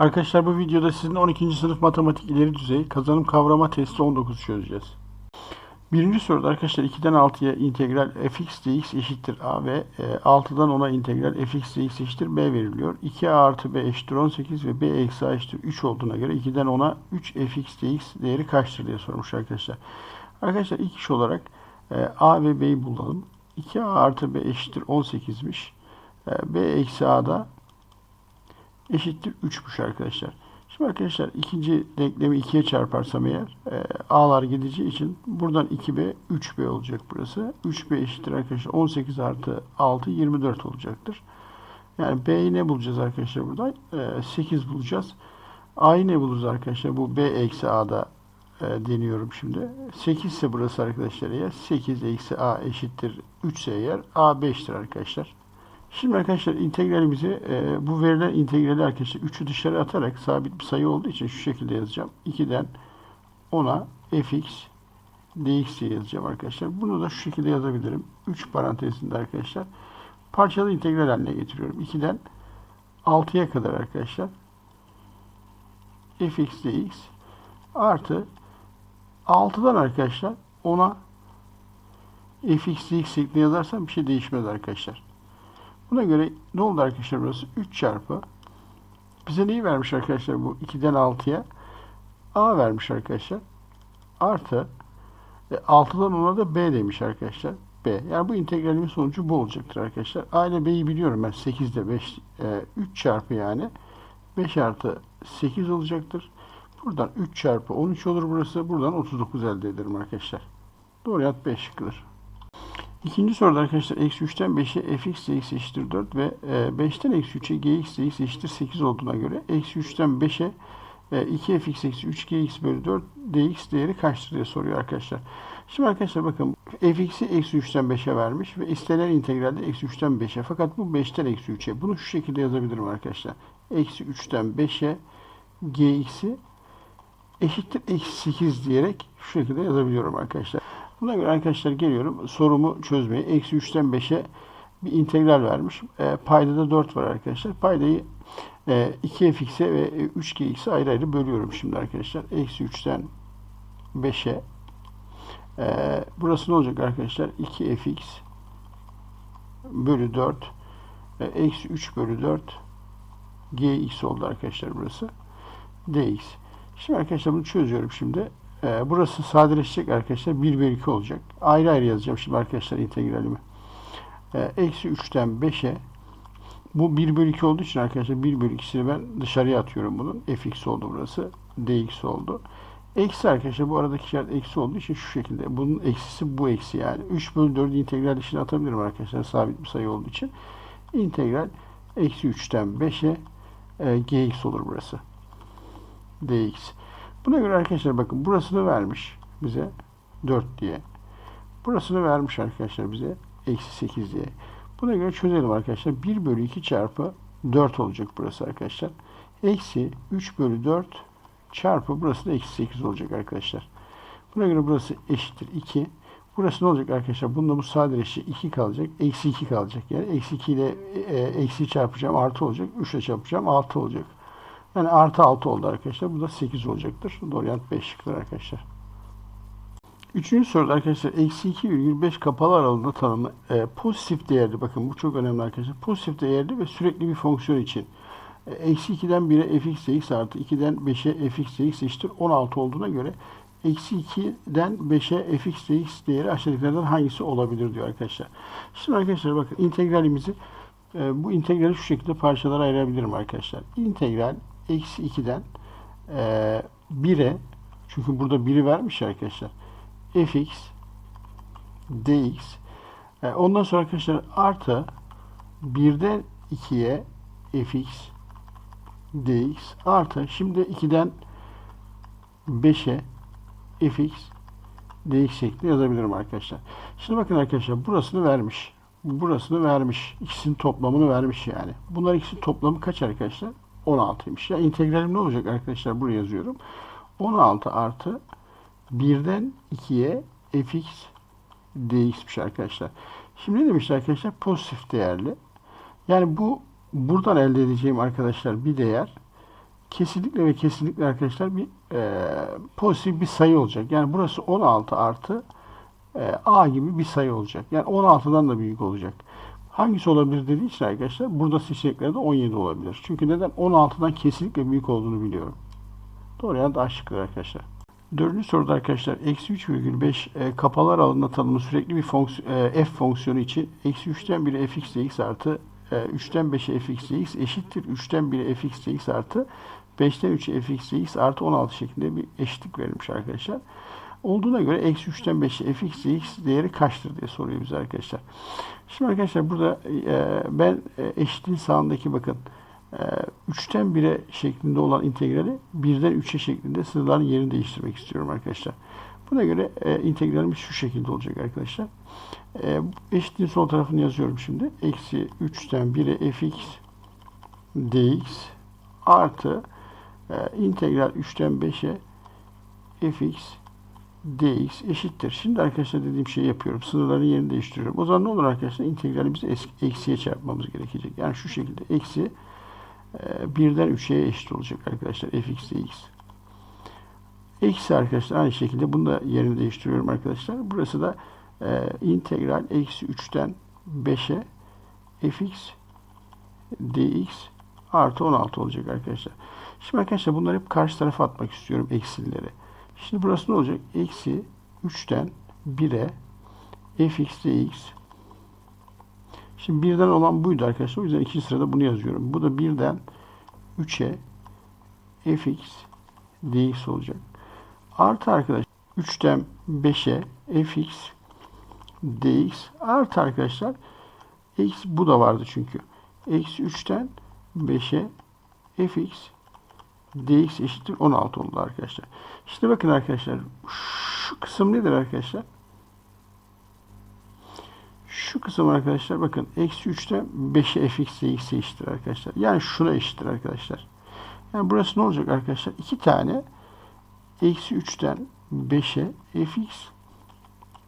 Arkadaşlar bu videoda sizin 12. sınıf matematik ileri düzey kazanım kavrama testi 19 çözeceğiz. Birinci soruda arkadaşlar 2'den 6'ya integral fx dx eşittir a ve e, 6'dan 10'a integral fx dx eşittir b veriliyor. 2a artı b eşittir 18 ve b eksi a eşittir 3 olduğuna göre 2'den 10'a 3 fx dx değeri kaçtır diye sormuş arkadaşlar. Arkadaşlar ilk iş olarak e, a ve b'yi bulalım. 2a artı b eşittir 18'miş. E, b eksi a da eşittir 3'müş arkadaşlar. Şimdi arkadaşlar ikinci denklemi 2'ye çarparsam eğer e, a'lar gideceği için buradan 2b 3b olacak burası. 3b eşittir arkadaşlar 18 artı 6 24 olacaktır. Yani b'yi ne bulacağız arkadaşlar buradan? E, 8 bulacağız. a'yı ne buluruz arkadaşlar? Bu b eksi a'da e, deniyorum şimdi. 8 ise burası arkadaşlar eğer 8 eksi a eşittir 3 ise eğer a 5'tir arkadaşlar. Şimdi arkadaşlar integralimizi e, bu verilen integrali arkadaşlar 3'ü dışarı atarak sabit bir sayı olduğu için şu şekilde yazacağım. 2'den 10'a fx dx yazacağım arkadaşlar. Bunu da şu şekilde yazabilirim. 3 parantezinde arkadaşlar parçalı integral haline getiriyorum. 2'den 6'ya kadar arkadaşlar fx dx artı 6'dan arkadaşlar 10'a fx dx şeklinde yazarsam bir şey değişmez arkadaşlar. Buna göre ne oldu arkadaşlar burası? 3 çarpı. Bize neyi vermiş arkadaşlar bu 2'den 6'ya? A vermiş arkadaşlar. Artı e, 6'dan 10'a da B demiş arkadaşlar. B. Yani bu integralimin sonucu bu olacaktır arkadaşlar. A ile B'yi biliyorum ben. 8'de 5. E, 3 çarpı yani. 5 artı 8 olacaktır. Buradan 3 çarpı 13 olur burası. Buradan 39 elde ederim arkadaşlar. Doğru yanıt 5 şıkkıdır. İkinci soruda arkadaşlar eksi 3'ten 5'e fx dx eşittir 4 ve 5'ten eksi 3'e gx dx eşittir 8 olduğuna göre eksi 3'ten 5'e 2fx eksi 3 gx bölü 4 dx değeri kaçtır diye soruyor arkadaşlar. Şimdi arkadaşlar bakın fx'i eksi 3'ten 5'e vermiş ve istenen integralde eksi 3'ten 5'e fakat bu 5'ten eksi 3'e. Bunu şu şekilde yazabilirim arkadaşlar. Eksi 3'ten 5'e gx'i eşittir eksi 8 diyerek şu şekilde yazabiliyorum arkadaşlar. Buna göre arkadaşlar geliyorum sorumu çözmeye. Eksi 3'ten 5'e bir integral vermiş. E, payda da 4 var arkadaşlar. Paydayı e, 2fx'e ve 3gx'e ayrı ayrı bölüyorum şimdi arkadaşlar. Eksi 3'ten 5'e e, burası ne olacak arkadaşlar? 2fx bölü 4 e, eksi 3 bölü 4 gx oldu arkadaşlar burası. dx. Şimdi arkadaşlar bunu çözüyorum şimdi. Ee, burası sadeleşecek arkadaşlar. 1 bölü 2 olacak. Ayrı ayrı yazacağım şimdi arkadaşlar integralimi. Ee, eksi 3'ten 5'e bu 1 bölü 2 olduğu için arkadaşlar 1 bölü 2'sini ben dışarıya atıyorum bunun. fx oldu burası. dx oldu. Eksi arkadaşlar bu aradaki işaret eksi olduğu için şu şekilde. Bunun eksisi bu eksi yani. 3 bölü 4'ü integral içine atabilirim arkadaşlar. Sabit bir sayı olduğu için. İntegral eksi 3'ten 5'e e, gx olur burası. dx. Buna göre arkadaşlar bakın burasını vermiş bize 4 diye. Burasını vermiş arkadaşlar bize eksi 8 diye. Buna göre çözelim arkadaşlar. 1 bölü 2 çarpı 4 olacak burası arkadaşlar. Eksi 3 bölü 4 çarpı burası da eksi 8 olacak arkadaşlar. Buna göre burası eşittir 2. Burası ne olacak arkadaşlar? Bunda bu sadeleşecek 2 kalacak. Eksi 2 kalacak. Yani eksi 2 ile e, eksi çarpacağım artı olacak. 3 ile çarpacağım artı olacak. Yani artı 6 oldu arkadaşlar. Bu da 8 olacaktır. Doğru yanıt 5 şıklar arkadaşlar. Üçüncü soruda arkadaşlar eksi 2,5 kapalı aralığında tanımlı e, pozitif değerli bakın bu çok önemli arkadaşlar. Pozitif değerli ve sürekli bir fonksiyon için e, eksi 2'den 1'e fx dx artı 2'den 5'e fx dx eşittir 16 olduğuna göre eksi 2'den 5'e fx dx değeri aşağıdakilerden hangisi olabilir diyor arkadaşlar. Şimdi arkadaşlar bakın integralimizi e, bu integrali şu şekilde parçalara ayırabilirim arkadaşlar. İntegral eksi 2'den e, 1'e çünkü burada 1'i vermiş arkadaşlar. fx dx e, ondan sonra arkadaşlar artı 1'den 2'ye fx dx artı şimdi 2'den 5'e fx dx şeklinde yazabilirim arkadaşlar. Şimdi bakın arkadaşlar burasını vermiş. Burasını vermiş. İkisinin toplamını vermiş yani. Bunlar ikisinin toplamı kaç arkadaşlar? 16'ymış. Ya integralim ne olacak arkadaşlar? Buraya yazıyorum. 16 artı 1'den 2'ye fx dx'miş arkadaşlar. Şimdi ne demişler arkadaşlar? Pozitif değerli. Yani bu buradan elde edeceğim arkadaşlar bir değer kesinlikle ve kesinlikle arkadaşlar bir e, pozitif bir sayı olacak. Yani burası 16 artı e, a gibi bir sayı olacak. Yani 16'dan da büyük olacak. Hangisi olabilir dediği için arkadaşlar burada seçeneklerde 17 olabilir. Çünkü neden? 16'dan kesinlikle büyük olduğunu biliyorum. Doğru yani daha şıkkıdır arkadaşlar. Dördüncü soruda arkadaşlar eksi 3,5 e, kapalı aralığında tanımlı sürekli bir fonksiyon, e, f fonksiyonu için eksi 3'ten 1'e fx dx artı e, 3'ten 5'e fx dx eşittir 3'ten 1'e fx dx artı 5'ten 3'e fx dx artı 16 şeklinde bir eşitlik verilmiş arkadaşlar. Olduğuna göre eksi 3'ten 5'e fx dx değeri kaçtır diye soruyor bize arkadaşlar. Şimdi arkadaşlar burada e, ben e, eşitliğin sağındaki bakın e, 3'ten 1'e şeklinde olan integrali 1'den 3'e şeklinde sınırların yerini değiştirmek istiyorum arkadaşlar. Buna göre e, integralimiz şu şekilde olacak arkadaşlar. E, eşitliğin sol tarafını yazıyorum şimdi. Eksi 3'ten 1'e fx dx artı e, integral 3'ten 5'e fx dx eşittir. Şimdi arkadaşlar dediğim şeyi yapıyorum. Sınırların yerini değiştiriyorum. O zaman ne olur arkadaşlar? İntegralimizi eksiye çarpmamız gerekecek. Yani şu şekilde eksi e, birden 3'e eşit olacak arkadaşlar. fx dx. Eksi arkadaşlar aynı şekilde bunu da yerini değiştiriyorum arkadaşlar. Burası da e, integral eksi 3'ten 5'e fx dx artı 16 olacak arkadaşlar. Şimdi arkadaşlar bunları hep karşı tarafa atmak istiyorum eksileri. Şimdi burası ne olacak? Eksi 3'ten 1'e fx dx. Şimdi birden olan buydu arkadaşlar. O yüzden ikinci sırada bunu yazıyorum. Bu da birden 3'e fx dx olacak. Artı arkadaşlar 3'ten 5'e fx dx artı arkadaşlar eksi bu da vardı çünkü. Eksi 3'ten 5'e fx dx eşittir 16 oldu arkadaşlar. İşte bakın arkadaşlar şu kısım nedir arkadaşlar? Şu kısım arkadaşlar bakın eksi 3'ten 5'e fx dx eşittir arkadaşlar. Yani şuna eşittir arkadaşlar. Yani burası ne olacak arkadaşlar? İki tane eksi 3'ten 5'e fx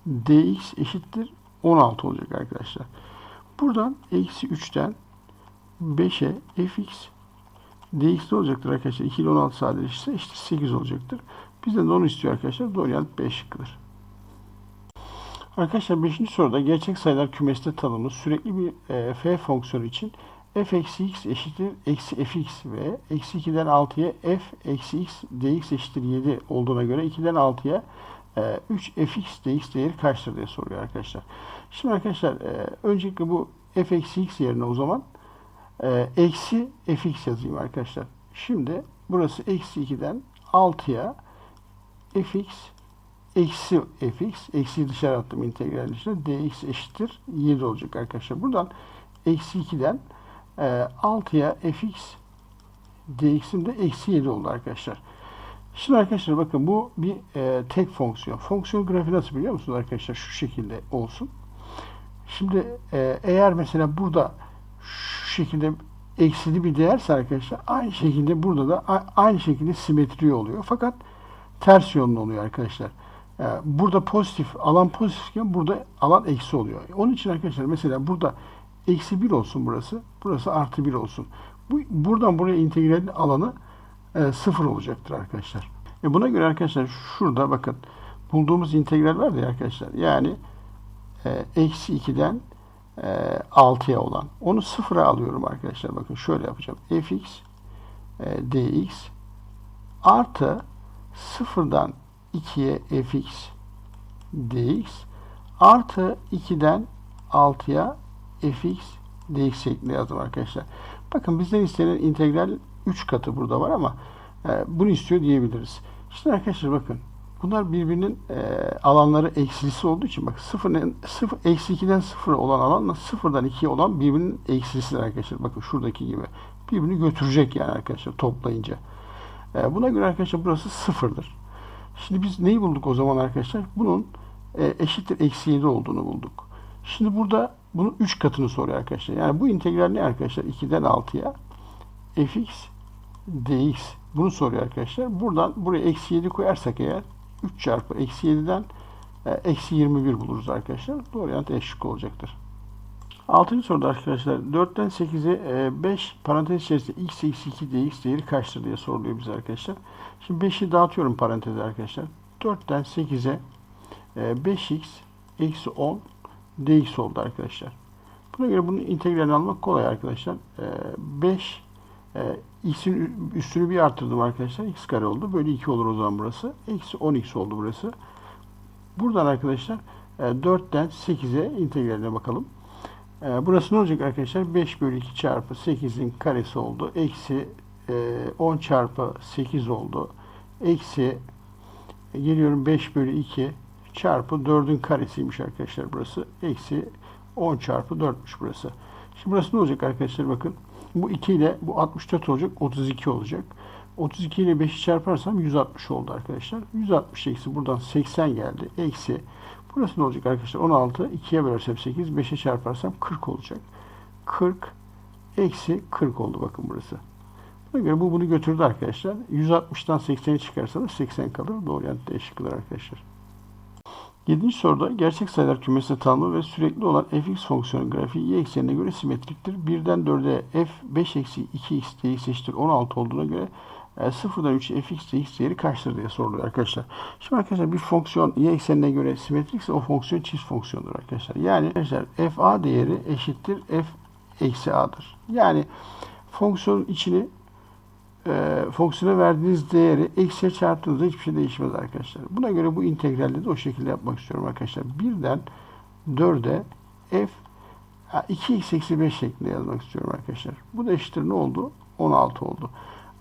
dx eşittir 16 olacak arkadaşlar. Buradan eksi 3'ten 5'e fx dx ne olacaktır arkadaşlar? 2 ile 16 sadeleşirse işte 8 olacaktır. Bizden de onu istiyor arkadaşlar. Doğru yanıt 5 şıkkıdır. Arkadaşlar 5. soruda gerçek sayılar kümesinde tanımlı sürekli bir e, f fonksiyonu için f eksi x eşittir eksi fx ve eksi 2'den 6'ya f eksi x dx eşittir 7 olduğuna göre 2'den 6'ya e, 3 fx dx değeri kaçtır diye soruyor arkadaşlar. Şimdi arkadaşlar e, öncelikle bu f eksi x yerine o zaman e, eksi fx yazayım arkadaşlar. Şimdi burası eksi 2'den 6'ya fx eksi fx eksi dışarı attım integral dışına dx eşittir 7 olacak arkadaşlar. Buradan eksi 2'den e, 6'ya fx dx'im de eksi 7 oldu arkadaşlar. Şimdi arkadaşlar bakın bu bir e, tek fonksiyon. Fonksiyon grafiği nasıl biliyor musunuz arkadaşlar? Şu şekilde olsun. Şimdi e, eğer mesela burada şekilde eksili bir değerse arkadaşlar aynı şekilde burada da aynı şekilde simetri oluyor. Fakat ters yönlü oluyor arkadaşlar. Ee, burada pozitif, alan pozitifken burada alan eksi oluyor. Onun için arkadaşlar mesela burada eksi 1 olsun burası. Burası artı 1 olsun. Bu, buradan buraya integralin alanı e, 0 olacaktır arkadaşlar. E buna göre arkadaşlar şurada bakın bulduğumuz integral var ya arkadaşlar. Yani e, eksi 2'den e, 6'ya olan. Onu sıfıra alıyorum arkadaşlar. Bakın şöyle yapacağım. fx e, dx artı sıfırdan 2'ye fx dx artı 2'den 6'ya fx dx şeklinde yazdım arkadaşlar. Bakın bizden istenen integral 3 katı burada var ama e, bunu istiyor diyebiliriz. Şimdi arkadaşlar bakın bunlar birbirinin e, alanları eksilisi olduğu için bak 0, 0 eksi 2'den 0 olan alanla 0'dan 2'ye olan birbirinin eksilisidir arkadaşlar. Bakın şuradaki gibi. Birbirini götürecek yani arkadaşlar toplayınca. E, buna göre arkadaşlar burası sıfırdır. Şimdi biz neyi bulduk o zaman arkadaşlar? Bunun e, eşittir eksi 7 olduğunu bulduk. Şimdi burada bunun 3 katını soruyor arkadaşlar. Yani bu integral ne arkadaşlar? 2'den 6'ya fx dx bunu soruyor arkadaşlar. Buradan buraya eksi 7 koyarsak eğer 3 çarpı eksi 7'den e, eksi 21 buluruz arkadaşlar. Doğru yanıt eşlik olacaktır. Altıncı soruda arkadaşlar 4'ten 8'e 5 parantez içerisinde x eksi 2 dx değeri kaçtır diye soruluyor bize arkadaşlar. Şimdi 5'i dağıtıyorum paranteze arkadaşlar. 4'ten 8'e 5x eksi 10 dx oldu arkadaşlar. Buna göre bunun integralini almak kolay arkadaşlar. 5 e, x'in üstünü bir arttırdım arkadaşlar. x kare oldu. Böyle 2 olur o zaman burası. Eksi 10x oldu burası. Buradan arkadaşlar 4'ten 8'e integraline bakalım. E, burası ne olacak arkadaşlar? 5 bölü 2 çarpı 8'in karesi oldu. Eksi 10 çarpı 8 oldu. Eksi geliyorum 5 bölü 2 çarpı 4'ün karesiymiş arkadaşlar burası. Eksi 10 çarpı 4'müş burası. Şimdi burası ne olacak arkadaşlar bakın. Bu 2 ile bu 64 olacak. 32 olacak. 32 ile 5'i çarparsam 160 oldu arkadaşlar. 160 eksi buradan 80 geldi. Eksi burası ne olacak arkadaşlar? 16 2'ye bölersem 8 5'e çarparsam 40 olacak. 40 eksi 40 oldu bakın burası. Buna göre bu bunu götürdü arkadaşlar. 160'tan 80'i çıkarsanız 80 kalır. Doğru yanıt D arkadaşlar. Yedinci soruda gerçek sayılar kümesi tanımı ve sürekli olan fx fonksiyonu grafiği y eksenine göre simetriktir. 1'den 4'e f 5 eksi 2x dx eşittir 16 olduğuna göre e, 0'dan 3'e fx dx değeri kaçtır diye soruluyor arkadaşlar. Şimdi arkadaşlar bir fonksiyon y eksenine göre simetrikse o fonksiyon çift fonksiyondur arkadaşlar. Yani arkadaşlar f a değeri eşittir f eksi a'dır. Yani fonksiyonun içini e, fonksiyona verdiğiniz değeri eksiye çarptığınızda hiçbir şey değişmez arkadaşlar. Buna göre bu integralde de o şekilde yapmak istiyorum arkadaşlar. 1'den 4'e f 2x eksi 5 şeklinde yazmak istiyorum arkadaşlar. Bu da eşittir ne oldu? 16 oldu.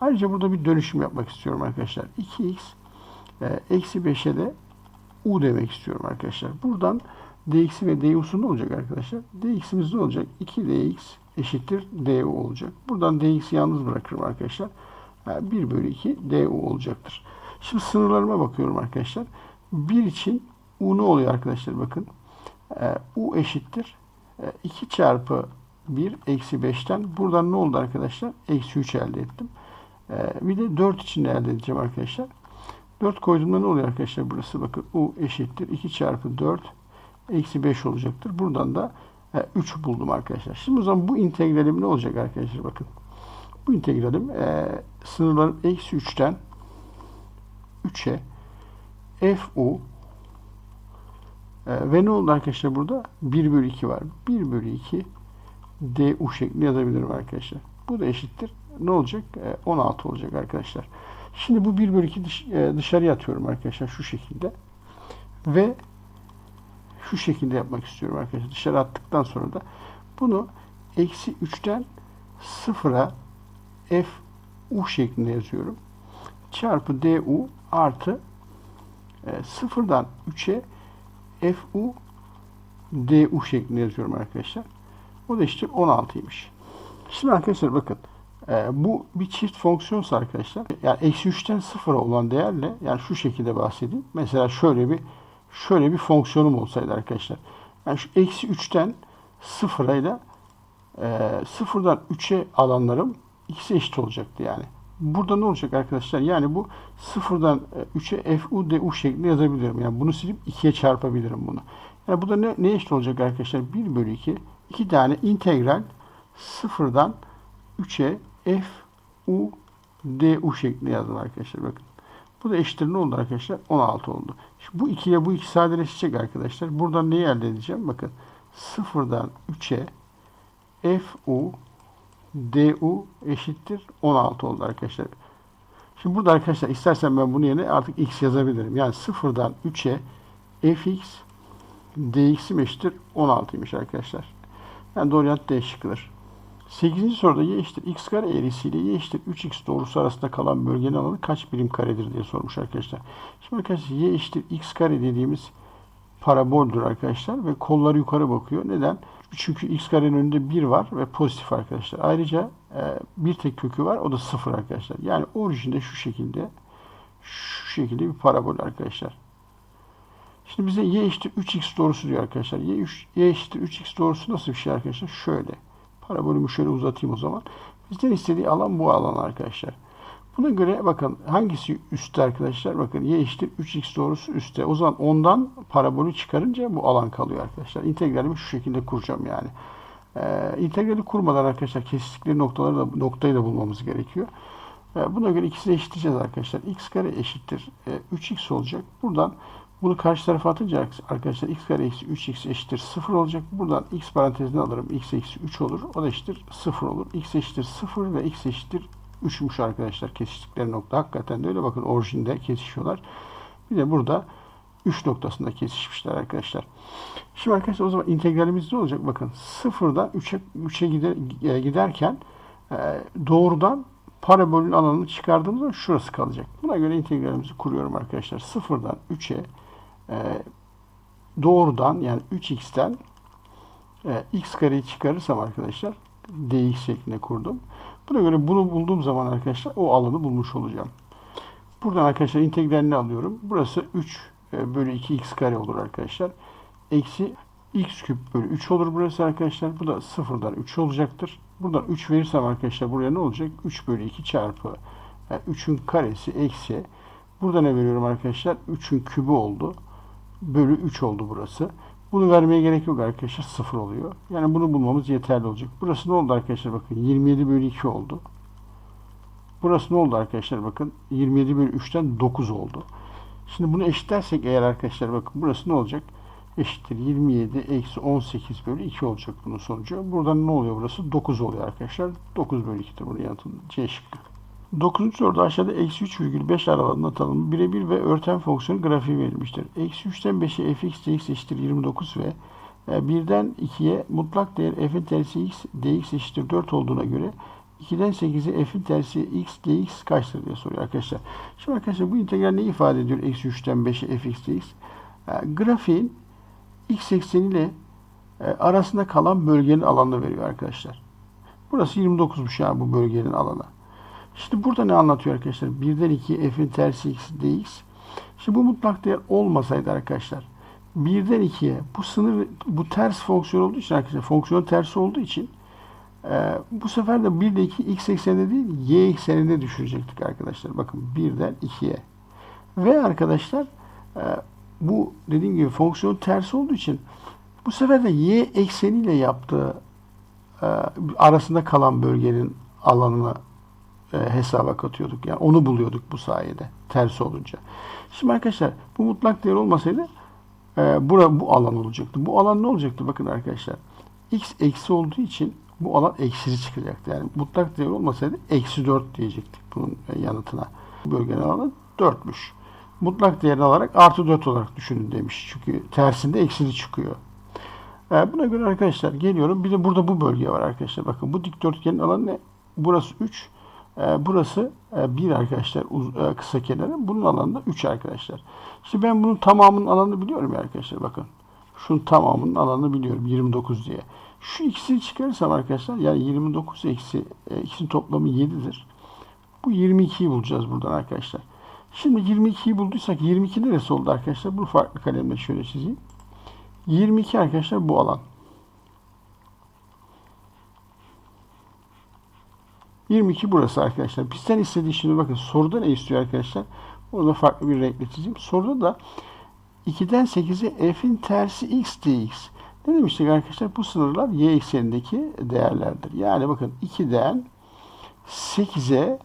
Ayrıca burada bir dönüşüm yapmak istiyorum arkadaşlar. 2x e, eksi 5'e de u demek istiyorum arkadaşlar. Buradan dx ve du'su ne olacak arkadaşlar? dx'imiz ne olacak? 2dx eşittir du olacak. Buradan dx'i yalnız bırakırım arkadaşlar. 1 bölü 2 du olacaktır. Şimdi sınırlarıma bakıyorum arkadaşlar. 1 için u ne oluyor arkadaşlar bakın. E, u eşittir. 2 e, çarpı 1 eksi 5'ten buradan ne oldu arkadaşlar? Eksi 3 elde ettim. E, bir de 4 için elde edeceğim arkadaşlar. 4 koyduğumda ne oluyor arkadaşlar burası? Bakın u eşittir. 2 çarpı 4 eksi 5 olacaktır. Buradan da 3 buldum arkadaşlar. Şimdi o zaman bu integralim ne olacak arkadaşlar? Bakın. Bu integralim e, sınırlarım eksi 3'ten 3'e fu e, ve ne oldu arkadaşlar burada? 1 bölü 2 var. 1 bölü 2 du şeklinde yazabilirim arkadaşlar. Bu da eşittir. Ne olacak? E, 16 olacak arkadaşlar. Şimdi bu 1 bölü 2 dış, e, dışarıya atıyorum arkadaşlar şu şekilde. Ve şu şekilde yapmak istiyorum arkadaşlar. Dışarı attıktan sonra da bunu eksi 3'ten 0'a f u şeklinde yazıyorum. Çarpı du artı e, 0'dan 3'e f u du şeklinde yazıyorum arkadaşlar. O da işte 16'ymış. Şimdi arkadaşlar bakın. E, bu bir çift fonksiyonsa arkadaşlar yani eksi 3'ten 0'a olan değerle yani şu şekilde bahsedeyim. Mesela şöyle bir şöyle bir fonksiyonum olsaydı arkadaşlar. Yani şu eksi 3'ten 0'a ile e, 0'dan 3'e alanlarım ikisi eşit olacaktı yani. Burada ne olacak arkadaşlar? Yani bu sıfırdan 3'e fu du şeklinde yazabilirim. Yani bunu silip 2'ye çarpabilirim bunu. Yani burada ne, ne eşit olacak arkadaşlar? 1 bölü 2. 2 tane integral sıfırdan 3'e fu du şeklinde yazdım arkadaşlar. Bakın. Bu da eşittir ne oldu arkadaşlar? 16 oldu. Şimdi bu 2 ile bu 2 sadeleşecek arkadaşlar. Buradan neyi elde edeceğim? Bakın. Sıfırdan 3'e fu du eşittir 16 oldu arkadaşlar. Şimdi burada arkadaşlar istersen ben bunu yerine artık x yazabilirim. Yani sıfırdan 3'e fx dx'im eşittir 16'ymış arkadaşlar. Yani doğru yanıt D şıkkıdır. 8. soruda y eşittir x kare eğrisiyle y eşittir 3x doğrusu arasında kalan bölgenin alanı kaç birim karedir diye sormuş arkadaşlar. Şimdi arkadaşlar y eşittir x kare dediğimiz paraboldür arkadaşlar ve kolları yukarı bakıyor. Neden? Çünkü x karenin önünde 1 var ve pozitif arkadaşlar. Ayrıca e, bir tek kökü var. O da 0 arkadaşlar. Yani orijinde şu şekilde şu şekilde bir parabol arkadaşlar. Şimdi bize y eşittir 3x doğrusu diyor arkadaşlar. Y, 3, y eşittir 3x doğrusu nasıl bir şey arkadaşlar? Şöyle. Parabolümü şöyle uzatayım o zaman. Bizden istediği alan bu alan arkadaşlar. Buna göre bakın hangisi üstte arkadaşlar? Bakın y eşittir 3x doğrusu üstte. O zaman ondan parabolü çıkarınca bu alan kalıyor arkadaşlar. İntegralimi şu şekilde kuracağım yani. E, integrali kurmadan arkadaşlar kesiştikleri noktaları da, noktayı da bulmamız gerekiyor. E, buna göre ikisini eşitleyeceğiz arkadaşlar. x kare eşittir e, 3x olacak. Buradan bunu karşı tarafa atınca arkadaşlar x kare eksi 3x eşittir 0 olacak. Buradan x parantezine alırım. x eksi 3 olur. O da eşittir 0 olur. x eşittir 0 ve x eşittir 3'müş arkadaşlar kesiştikleri nokta. Hakikaten de öyle bakın orijinde kesişiyorlar. Bir de burada 3 noktasında kesişmişler arkadaşlar. Şimdi arkadaşlar o zaman integralimiz ne olacak? Bakın sıfırdan 3'e 3'e gider, e, giderken e, doğrudan parabolün alanını çıkardığımızda şurası kalacak. Buna göre integralimizi kuruyorum arkadaşlar. Sıfırdan 3'e e, doğrudan yani 3x'ten e, x kareyi çıkarırsam arkadaşlar dx şeklinde kurdum. Buna göre bunu bulduğum zaman arkadaşlar o alanı bulmuş olacağım. Buradan arkadaşlar integralini alıyorum. Burası 3 e, bölü 2x kare olur arkadaşlar. Eksi x küp bölü 3 olur burası arkadaşlar. Bu da sıfırdan 3 olacaktır. Buradan 3 verirsem arkadaşlar buraya ne olacak? 3 bölü 2 çarpı yani 3'ün karesi eksi. Burada ne veriyorum arkadaşlar? 3'ün kübü oldu. Bölü 3 oldu burası. Bunu vermeye gerek yok arkadaşlar. 0 oluyor. Yani bunu bulmamız yeterli olacak. Burası ne oldu arkadaşlar? Bakın 27 bölü 2 oldu. Burası ne oldu arkadaşlar? Bakın 27 bölü 3'ten 9 oldu. Şimdi bunu eşitlersek eğer arkadaşlar bakın burası ne olacak? Eşittir 27 eksi 18 bölü 2 olacak bunun sonucu. Buradan ne oluyor burası? 9 oluyor arkadaşlar. 9 bölü 2'dir bunun yanıtı C şıkkı. 9. soruda aşağıda eksi 3,5 aralığında tanımlı birebir ve örten fonksiyon grafiği verilmiştir. Eksi 3'ten 5'e fx dx eşittir 29 ve e, 1'den 2'ye mutlak değer f'in tersi x dx eşittir 4 olduğuna göre 2'den 8'e f'in tersi x dx kaçtır diye soruyor arkadaşlar. Şimdi arkadaşlar bu integral ne ifade ediyor? Eksi 3'ten 5'e fx dx. E, grafiğin x ekseniyle e, arasında kalan bölgenin alanını veriyor arkadaşlar. Burası 29'muş ya bu bölgenin alanı. Şimdi burada ne anlatıyor arkadaşlar? 1'den 2 f'in tersi x dx. Şimdi bu mutlak değer olmasaydı arkadaşlar 1'den 2'ye bu sınır bu ters fonksiyon olduğu için arkadaşlar fonksiyon tersi olduğu için e, bu sefer de 1 ile 2 x ekseninde değil y ekseninde düşürecektik arkadaşlar. Bakın 1'den 2'ye. Ve arkadaşlar e, bu dediğim gibi fonksiyon tersi olduğu için bu sefer de y ekseniyle yaptığı e, arasında kalan bölgenin alanını e, hesaba katıyorduk. Yani onu buluyorduk bu sayede. Ters olunca. Şimdi arkadaşlar bu mutlak değer olmasaydı e, bura bu alan olacaktı. Bu alan ne olacaktı? Bakın arkadaşlar. X eksi olduğu için bu alan eksili çıkacaktı. Yani mutlak değer olmasaydı eksi 4 diyecektik bunun yanıtına. Bu bölgenin alanı 4'müş. Mutlak değerini alarak artı 4 olarak düşünün demiş. Çünkü tersinde eksili çıkıyor. E, buna göre arkadaşlar geliyorum. Bir de burada bu bölge var arkadaşlar. Bakın bu dikdörtgenin alanı ne? Burası 3. E, burası e, 1 arkadaşlar e, kısa kenarı. Bunun alanı da 3 arkadaşlar. Şimdi ben bunun tamamının alanını biliyorum ya arkadaşlar bakın. Şunun tamamının alanını biliyorum 29 diye. Şu ikisini çıkarırsam arkadaşlar yani 29 eksi e, ikisinin toplamı 7'dir. Bu 22'yi bulacağız buradan arkadaşlar. Şimdi 22'yi bulduysak 22 neresi oldu arkadaşlar? Bunu farklı kalemle şöyle çizeyim. 22 arkadaşlar bu alan. 22 burası arkadaşlar. Bizden istediği şimdi bakın soruda ne istiyor arkadaşlar? Onu da farklı bir renkle çizeyim. Soruda da 2'den 8'e f'in tersi x dx. Ne demiştik arkadaşlar? Bu sınırlar y eksenindeki değerlerdir. Yani bakın 2'den 8'e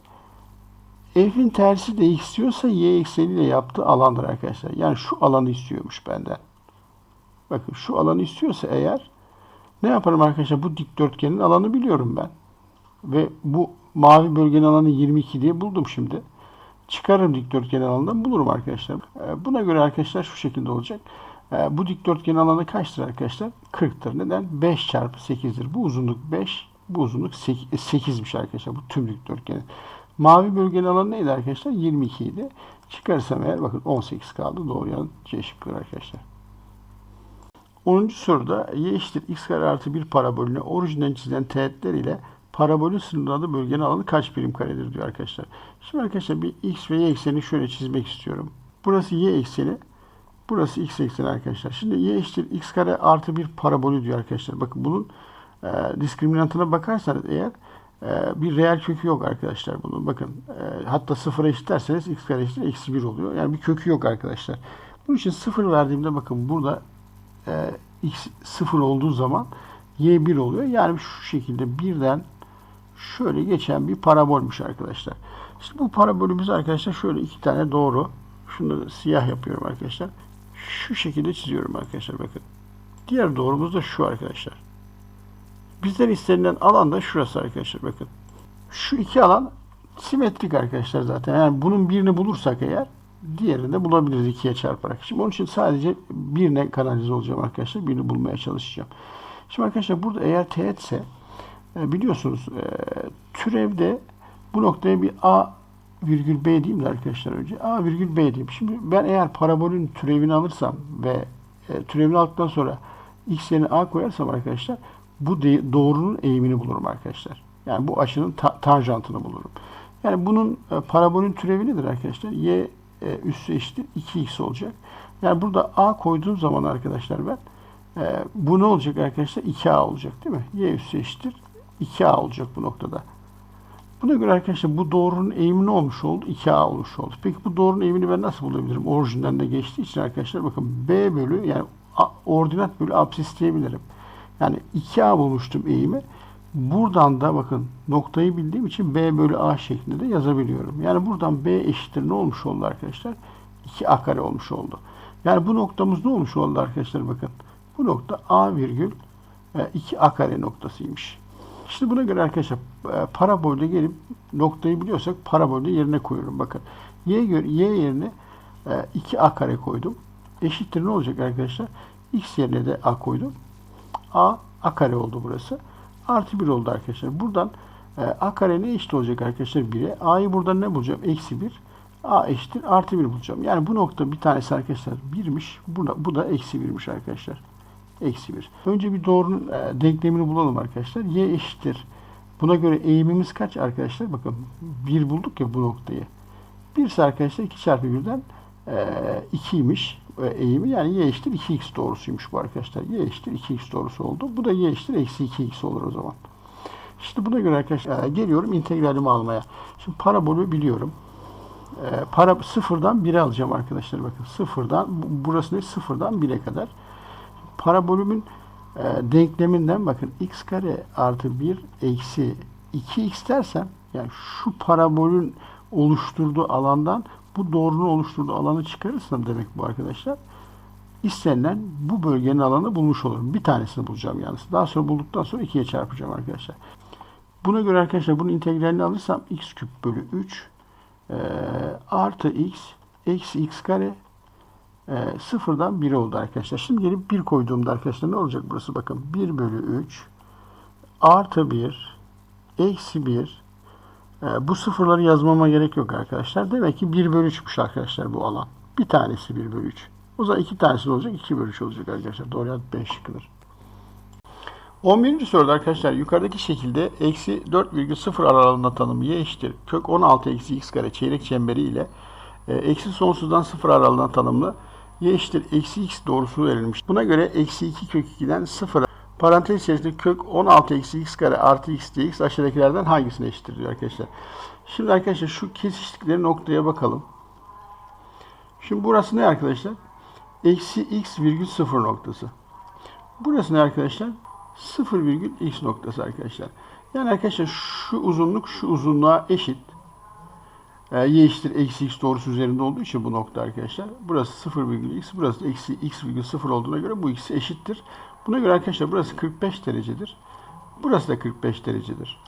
f'in tersi de x istiyorsa y ekseniyle yaptığı alandır arkadaşlar. Yani şu alanı istiyormuş benden. Bakın şu alanı istiyorsa eğer ne yaparım arkadaşlar? Bu dikdörtgenin alanı biliyorum ben. Ve bu mavi bölgenin alanı 22 diye buldum şimdi. Çıkarım dikdörtgen alanından bulurum arkadaşlar. Ee, buna göre arkadaşlar şu şekilde olacak. Ee, bu dikdörtgen alanı kaçtır arkadaşlar? 40'tır. Neden? 5 çarpı 8'dir. Bu uzunluk 5, bu uzunluk 8'miş arkadaşlar. Bu tüm dikdörtgenin. Mavi bölgenin alanı neydi arkadaşlar? 22 idi. Çıkarsam eğer bakın 18 kaldı. Doğru yanıt C şıkkı arkadaşlar. 10. soruda y eşittir x kare artı 1 parabolüne orijinden çizilen teğetler ile parabolün sınırladığı bölgenin alanı kaç birim karedir diyor arkadaşlar. Şimdi arkadaşlar bir x ve y eksenini şöyle çizmek istiyorum. Burası y ekseni. Burası x ekseni arkadaşlar. Şimdi y eşittir x kare artı bir parabolü diyor arkadaşlar. Bakın bunun e, diskriminantına bakarsanız eğer e, bir reel kökü yok arkadaşlar bunun. Bakın e, hatta sıfıra eşitlerseniz x kare eşittir eksi 1 oluyor. Yani bir kökü yok arkadaşlar. Bunun için sıfır verdiğimde bakın burada e, x sıfır olduğu zaman y 1 oluyor. Yani şu şekilde birden şöyle geçen bir parabolmüş arkadaşlar. İşte bu parabolümüz arkadaşlar şöyle iki tane doğru. Şunu siyah yapıyorum arkadaşlar. Şu şekilde çiziyorum arkadaşlar bakın. Diğer doğrumuz da şu arkadaşlar. Bizden istenilen alan da şurası arkadaşlar bakın. Şu iki alan simetrik arkadaşlar zaten. Yani bunun birini bulursak eğer diğerini de bulabiliriz ikiye çarparak. Şimdi onun için sadece birine kanalize olacağım arkadaşlar. Birini bulmaya çalışacağım. Şimdi arkadaşlar burada eğer teğetse biliyorsunuz e, türevde bu noktaya bir A virgül B diyeyim de arkadaşlar önce. A virgül B diyeyim. Şimdi ben eğer parabolün türevini alırsam ve e, türevini aldıktan sonra x yerine A koyarsam arkadaşlar bu doğrunun eğimini bulurum arkadaşlar. Yani bu açının ta, tanjantını bulurum. Yani bunun e, parabolün türevi nedir arkadaşlar? Y e, üssü eşittir 2x olacak. Yani burada A koyduğum zaman arkadaşlar ben bu ne olacak arkadaşlar? 2A olacak değil mi? Y üssü eşittir 2A olacak bu noktada. Buna göre arkadaşlar bu doğrunun eğimi ne olmuş oldu? 2A olmuş oldu. Peki bu doğrunun eğimini ben nasıl bulabilirim? Orijinden de geçtiği için arkadaşlar bakın B bölü yani ordinat bölü absis diyebilirim. Yani 2A bulmuştum eğimi. Buradan da bakın noktayı bildiğim için B bölü A şeklinde de yazabiliyorum. Yani buradan B eşittir ne olmuş oldu arkadaşlar? 2A kare olmuş oldu. Yani bu noktamız ne olmuş oldu arkadaşlar bakın. Bu nokta A virgül 2A kare noktasıymış. İşte buna göre arkadaşlar e, parabolde gelip noktayı biliyorsak parabolde yerine koyuyorum. Bakın y, göre, y yerine 2a kare koydum. Eşittir ne olacak arkadaşlar? x yerine de a koydum. a a kare oldu burası. Artı 1 oldu arkadaşlar. Buradan e, a kare ne eşit olacak arkadaşlar 1'e? a'yı buradan ne bulacağım? Eksi 1. a eşittir artı 1 bulacağım. Yani bu nokta bir tanesi arkadaşlar 1'miş. Bu da, bu da eksi 1'miş arkadaşlar eksi 1. Önce bir doğrunun e, denklemini bulalım arkadaşlar. Y eşittir. Buna göre eğimimiz kaç arkadaşlar? Bakın 1 bulduk ya bu noktayı. 1 ise arkadaşlar 2 çarpı 1'den e, 2'ymiş e, eğimi. Yani y eşittir 2x doğrusuymuş bu arkadaşlar. y eşittir 2x doğrusu oldu. Bu da y eşittir eksi 2x olur o zaman. İşte buna göre arkadaşlar e, geliyorum integralimi almaya. Şimdi parabolü biliyorum. E, para sıfırdan 1'e alacağım arkadaşlar. Bakın sıfırdan burası ne? Sıfırdan 1'e kadar parabolümün e, denkleminden bakın x kare artı 1 eksi 2x dersem yani şu parabolün oluşturduğu alandan bu doğrunun oluşturduğu alanı çıkarırsam demek bu arkadaşlar istenilen bu bölgenin alanını bulmuş olurum. Bir tanesini bulacağım yalnız. Daha sonra bulduktan sonra ikiye çarpacağım arkadaşlar. Buna göre arkadaşlar bunun integralini alırsam x küp bölü 3 e, artı x eksi x kare e, sıfırdan 1 oldu arkadaşlar. Şimdi gelip 1 koyduğumda arkadaşlar ne olacak burası? Bakın 1 bölü 3 artı 1 eksi 1 e, bu sıfırları yazmama gerek yok arkadaşlar. Demek ki 1 bölü 3'müş arkadaşlar bu alan. Bir tanesi 1 bölü 3. O zaman iki tanesi ne olacak? 2 bölü 3 olacak arkadaşlar. Doğru yanıt 5 şıkkıdır. 11. soruda arkadaşlar yukarıdaki şekilde eksi 4,0 aralığında tanımı y eşittir. Kök 16 eksi x kare çeyrek çemberi ile e, eksi sonsuzdan 0 aralığında tanımlı y eşittir eksi x doğrusu verilmiş. Buna göre eksi 2 kök 2'den 0'a parantez içerisinde kök 16 eksi x kare artı x dx aşağıdakilerden hangisine eşittir diyor arkadaşlar. Şimdi arkadaşlar şu kesiştikleri noktaya bakalım. Şimdi burası ne arkadaşlar? Eksi x virgül 0 noktası. Burası ne arkadaşlar? 0 virgül x noktası arkadaşlar. Yani arkadaşlar şu uzunluk şu uzunluğa eşit y eşittir eksi x doğrusu üzerinde olduğu için bu nokta arkadaşlar. Burası 0 virgül x, burası da eksi x virgül 0 olduğuna göre bu ikisi eşittir. Buna göre arkadaşlar burası 45 derecedir. Burası da 45 derecedir.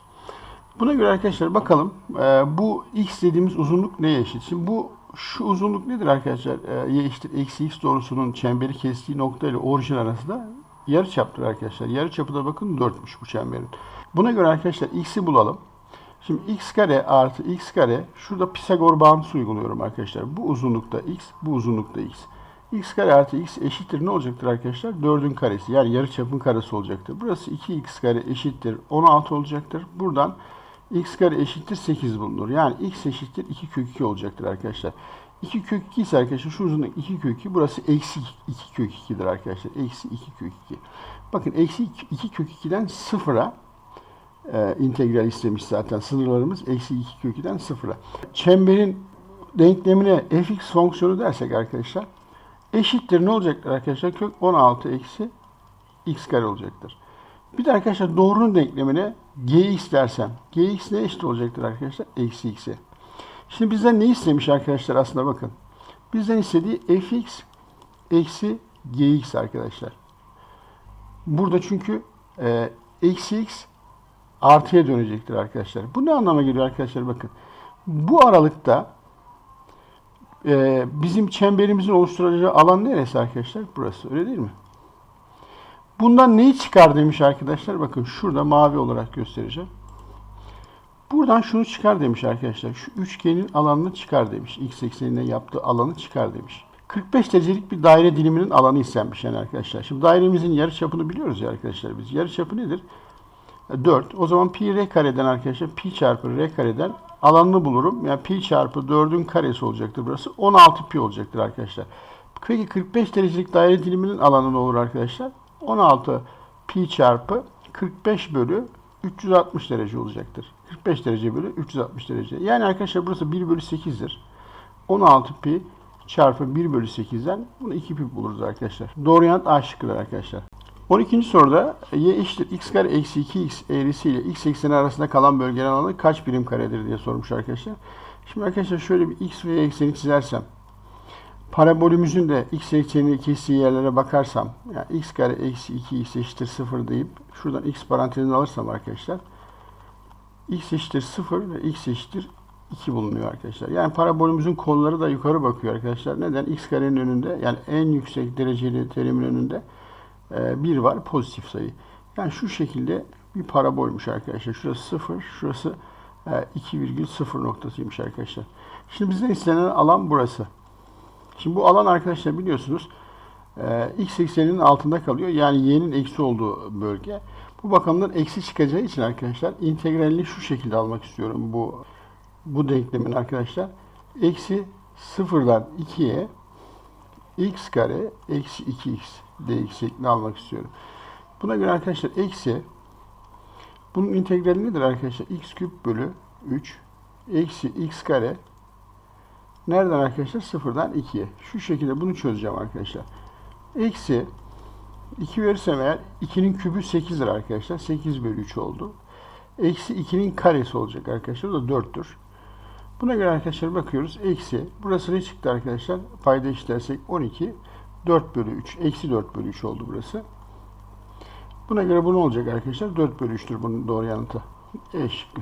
Buna göre arkadaşlar bakalım e, bu x dediğimiz uzunluk neye eşit? Şimdi bu şu uzunluk nedir arkadaşlar? E, y eşittir eksi x doğrusunun çemberi kestiği nokta ile orijin arasında yarı çaptır arkadaşlar. Yarı çapı da bakın 4'müş bu çemberin. Buna göre arkadaşlar x'i bulalım. Şimdi x kare artı x kare şurada Pisagor bağıntısı uyguluyorum arkadaşlar. Bu uzunlukta x, bu uzunlukta x. x kare artı x eşittir ne olacaktır arkadaşlar? 4'ün karesi yani yarı çapın karesi olacaktır. Burası 2x kare eşittir 16 olacaktır. Buradan x kare eşittir 8 bulunur. Yani x eşittir 2 kök 2 olacaktır arkadaşlar. 2 kök 2 ise arkadaşlar şu uzunluk 2 kök 2 burası eksi 2 kök 2'dir arkadaşlar. Eksi 2 kök 2. Bakın eksi 2 kök 2'den sıfıra e, integral istemiş zaten. Sınırlarımız eksi 2 köküden sıfıra. Çemberin denklemine fx fonksiyonu dersek arkadaşlar eşittir ne olacaktır arkadaşlar? Kök 16 eksi x kare olacaktır. Bir de arkadaşlar doğrunun denklemine gx dersem. gx ne eşit olacaktır arkadaşlar? Eksi x'e. Şimdi bizden ne istemiş arkadaşlar aslında bakın. Bizden istediği fx eksi gx arkadaşlar. Burada çünkü e, eksi x artıya dönecektir arkadaşlar. Bu ne anlama geliyor arkadaşlar bakın. Bu aralıkta e, bizim çemberimizin oluşturacağı alan neresi arkadaşlar? Burası öyle değil mi? Bundan neyi çıkar demiş arkadaşlar. Bakın şurada mavi olarak göstereceğim. Buradan şunu çıkar demiş arkadaşlar. Şu üçgenin alanını çıkar demiş. X eksenine yaptığı alanı çıkar demiş. 45 derecelik bir daire diliminin alanı istenmiş yani arkadaşlar. Şimdi dairemizin yarı çapını biliyoruz ya arkadaşlar biz. Yarı çapı nedir? 4. O zaman pi r kareden arkadaşlar pi çarpı r kareden alanını bulurum. Yani pi çarpı 4'ün karesi olacaktır burası. 16 pi olacaktır arkadaşlar. Peki 45 derecelik daire diliminin alanı ne olur arkadaşlar? 16 pi çarpı 45 bölü 360 derece olacaktır. 45 derece bölü 360 derece. Yani arkadaşlar burası 1 bölü 8'dir. 16 pi çarpı 1 bölü 8'den bunu 2 pi buluruz arkadaşlar. Doğru yanıt A şıkkıdır arkadaşlar. 12. soruda y eşittir x kare eksi 2x eğrisi ile x ekseni arasında kalan bölgenin alanı kaç birim karedir diye sormuş arkadaşlar. Şimdi arkadaşlar şöyle bir x ve y ekseni çizersem parabolümüzün de x eksenini kestiği yerlere bakarsam yani x kare eksi 2x eşittir 0 deyip şuradan x parantezini alırsam arkadaşlar x eşittir 0 ve x eşittir 2 bulunuyor arkadaşlar. Yani parabolümüzün kolları da yukarı bakıyor arkadaşlar. Neden? x karenin önünde yani en yüksek dereceli terimin önünde 1 var pozitif sayı. Yani şu şekilde bir parabolmuş arkadaşlar. Şurası 0, şurası 2,0 noktasıymış arkadaşlar. Şimdi bizden istenen alan burası. Şimdi bu alan arkadaşlar biliyorsunuz x ekseninin altında kalıyor. Yani y'nin eksi olduğu bölge. Bu bakımdan eksi çıkacağı için arkadaşlar integralini şu şekilde almak istiyorum bu bu denklemin arkadaşlar. Eksi sıfırdan 2'ye x kare eksi 2x dx şeklini almak istiyorum. Buna göre arkadaşlar eksi bunun integrali nedir arkadaşlar? x küp bölü 3 eksi x kare nereden arkadaşlar? Sıfırdan 2'ye. Şu şekilde bunu çözeceğim arkadaşlar. Eksi 2 verirsem eğer 2'nin kübü 8'dir arkadaşlar. 8 bölü 3 oldu. Eksi 2'nin karesi olacak arkadaşlar. O da 4'tür. Buna göre arkadaşlar bakıyoruz. Eksi. Burası ne çıktı arkadaşlar? Payda işlersek 12. 4 bölü 3. Eksi 4 bölü 3 oldu burası. Buna göre bu ne olacak arkadaşlar? 4 bölü 3'tür bunun doğru yanıtı. E şıkkı.